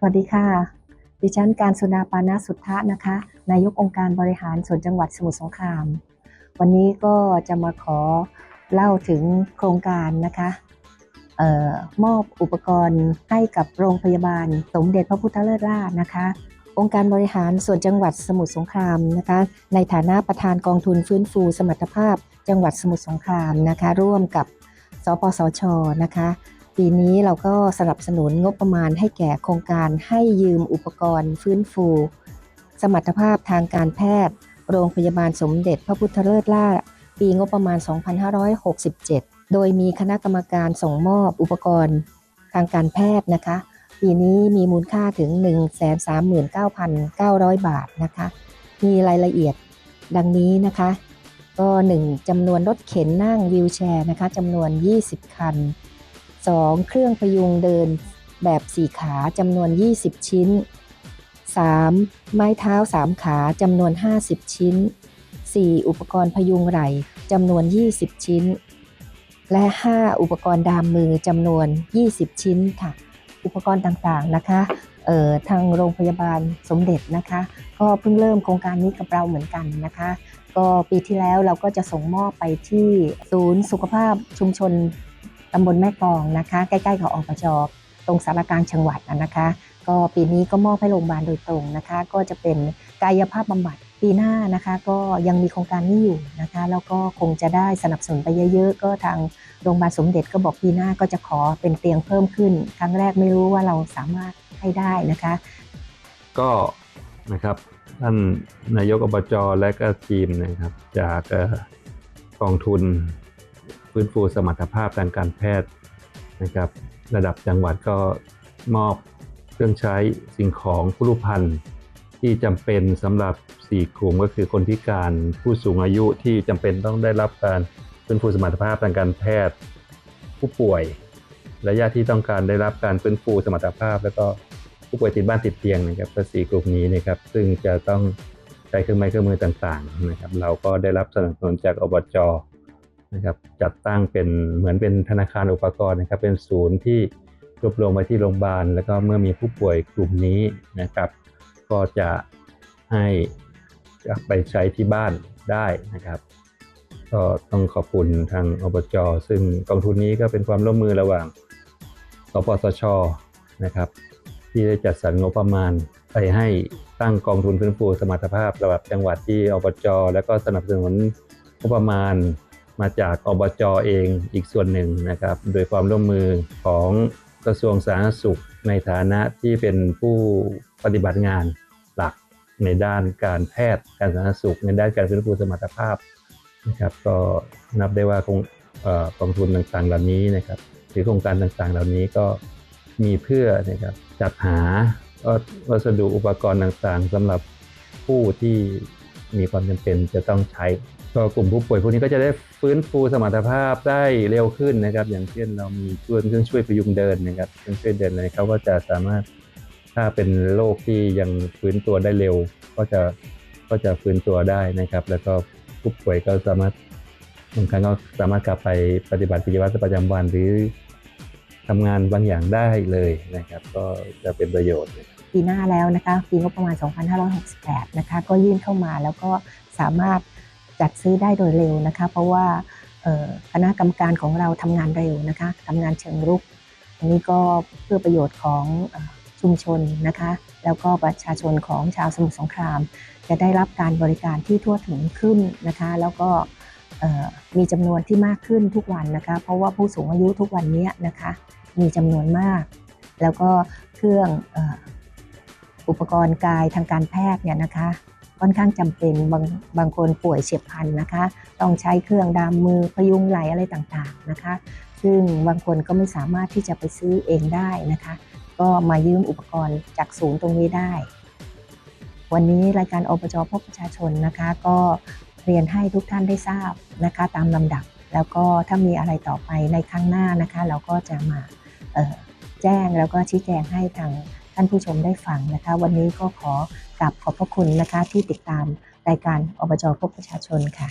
สวัสดีค่ะ ดิฉันการสุนาปานาสุทธะนะคะ นายกองค์การบริหารส่วนจังหวัดสมุทรสงคราม วันนี้ก็จะมาขอเล่าถึงโครงการนะคะออมอบอุปกรณ์ให้กับโรงพยาบาลสมเด็จพระพุทธเลิศราชนะคะ องค์การบริหารส่วนจังหวัดสมุทรสงครามนะคะ ในฐานะประธานกองทุนฟื้นฟูสมรรถภาพ จังหวัดสมุทรสงครามนะคะ ร่วมกับสปสชนะคะ ปีนี้เราก็สนับสนุนงบประมาณให้แก่โครงการให้ยืมอุปกรณ์ฟื้นฟู สมรรถภาพทางการแพทย์ โรงพยาบาลสมเด็จพระพุทธเลิศล่า ปีงบประมาณ 2567 โดยมีคณะกรรมการส่งมอบอุปกรณ์ทางการแพทย์นะคะ ปีนี้มีมูลค่าถึง 139,900 บาทนะคะ มีรายละเอียดดังนี้นะคะ ก็ 1จำนวนรถเข็นนั่งวีลแชร์นะคะจำนวน 20 คัน 2. เครื่องพยุงเดินแบบ4ขาจำนวน 20 ชิ้น 3. ไม้เท้า 3 ขาจำนวน 50 ชิ้น 4. อุปกรณ์พยุงไหล่จำนวน 20 ชิ้น และ 5. อุปกรณ์ดามมือจำนวน 20 ชิ้นค่ะ อุปกรณ์ต่างๆนะคะเอ่อทางโรงพยาบาลสมเด็จนะคะ ก็เพิ่งเริ่มโครงการนี้กับเราเหมือนกันนะคะ ก็ปีที่แล้วเราก็จะส่งมอบไปที่ศูนย์สุขภาพชุมชน ตำบลแม่กองนะคะ ใกล้ๆกับอปจตรงสารกลางจังหวัดนะคะ ก็ปีนี้ก็มอบให้โรงพยาบาลโดยตรงนะคะ ก็จะเป็นกายภาพบำบัดปีหน้านะคะก็ยังมีโครงการนี้อยู่นะคะแล้วก็คงจะได้สนับสนุนไปเยอะๆ ก็ทางโรงพยาบาลสมเด็จก็บอกปีหน้าก็จะขอเป็นเตียงเพิ่มขึ้น ครั้งแรกไม่รู้ว่าเราสามารถให้ได้นะคะ ก็นะครับท่านนายกอบจและก็ทีมนะครับจากกองทุน ฟื้นฟูสมรรถภาพทางการแพทย์นะครับ ระดับจังหวัดก็มอบเครื่องใช้สิ่งของผู้รุพันธ์ที่จำเป็นสำหรับ 4 กลุ่มก็คือคนพิการผู้สูงอายุที่จำเป็นต้องได้รับการฟื้นฟูสมรรถภาพทางการแพทย์ ผู้ป่วยและญาติที่ต้องการได้รับการฟื้นฟูสมรรถภาพ แล้วก็ผู้ป่วยติดบ้านติดเตียงนะครับก็สี่กลุ่มนี้นะครับซึ่งจะต้องใช้เครื่องไม้เครื่องมือต่างๆนะครับเราก็ได้รับสนับสนุนจากอบจ นะครับจัดตั้งเป็นเหมือนเป็นธนาคารอุปกรณ์นะครับ เป็นศูนย์ที่รวบรวมไว้ที่โรงพยาบาล แล้วก็เมื่อมีผู้ป่วยกลุ่มนี้นะครับ ก็จะให้ไปใช้ที่บ้านได้นะครับ ก็ต้องขอบคุณทางอบจซึ่งกองทุนนี้ก็เป็นความร่วมมือระหว่างสปสชนะครับ ที่ได้จัดสรรงบประมาณไปให้ตั้งกองทุนฟื้นฟูสมรรถภาพระดับจังหวัดที่อบจแล้วก็สนับสนุนงบประมาณ มาจากอบจเองอีกส่วนหนึ่งนะครับ โดยความร่วมมือของกระทรวงสาธารณสุขในฐานะที่เป็นผู้ปฏิบัติงานหลักในด้านการแพทย์การสาธารณสุข ในด้านการฟื้นฟูสมรรถภาพนะครับ ก็นับได้ว่าคงกองทุนต่างๆเหล่านี้นะครับหรือโครงการต่างๆเหล่านี้ก็มีเพื่อนะครับจัดหาวัสดุอุปกรณ์ต่างๆสำหรับผู้ที่มีความจำเป็นจะต้องใช้ ก็กลุ่มผู้ป่วยพวกนี้ก็จะได้ฟื้นฟูสมรรถภาพได้เร็วขึ้นนะครับ อย่างเช่นเรามีช่วยเครื่องช่วยพยุงเดินนะครับเครื่องช่วยเดินอะไรเขาก็จะสามารถถ้าเป็นโรคที่ยังฟื้นตัวได้เร็ว ก็จะก็จะฟื้นตัวได้นะครับ แล้วก็ผู้ป่วยก็สามารถบางครั้งก็สามารถกลับไปปฏิบัติกิจวัตรประจำวันหรือทำงานบางอย่างได้เลยนะครับ ก็จะเป็นประโยชน์ปีหน้าแล้วนะคะปีงบประมาณ 2568 นะคะ ก็ยื่นเข้ามาแล้วก็สามารถ จัดซื้อได้โดยเร็วนะคะ เพราะว่าคณะกรรมการของเราทำงานเร็วนะคะทำงานเชิงรุก อันนี้ก็เพื่อประโยชน์ของชุมชนนะคะ แล้วก็ประชาชนของชาวสมุทรสงคราม จะได้รับการบริการที่ทั่วถึงขึ้นนะคะ แล้วก็มีจำนวนที่มากขึ้นทุกวันนะคะ เพราะว่าผู้สูงอายุทุกวันนี้นะคะ มีจำนวนมาก แล้วก็เครื่องออุปกรณ์กายทางการแพทย์เนี่ยนะคะ ค่อนข้างจำเป็นบางบางคนป่วยเฉียบพลันนะคะ ต้องใช้เครื่องดามมือพยุงไหลอะไรต่างๆนะคะ ซึ่งบางคนก็ไม่สามารถที่จะไปซื้อเองได้นะคะ ก็มายืมอุปกรณ์จากศูนย์ตรงนี้ได้ วันนี้รายการอบจพบประชาชนนะคะ ก็เรียนให้ทุกท่านได้ทราบนะคะ ตามลำดับแล้วก็ถ้ามีอะไรต่อไปในครั้งหน้านะคะ เราก็จะมาแจ้งแล้วก็ชี้แจงให้ทาง ท่านผู้ชมได้ฟังนะคะ วันนี้ก็ขอกราบขอบพระคุณนะคะที่ติดตามรายการอบจพบประชาชนค่ะ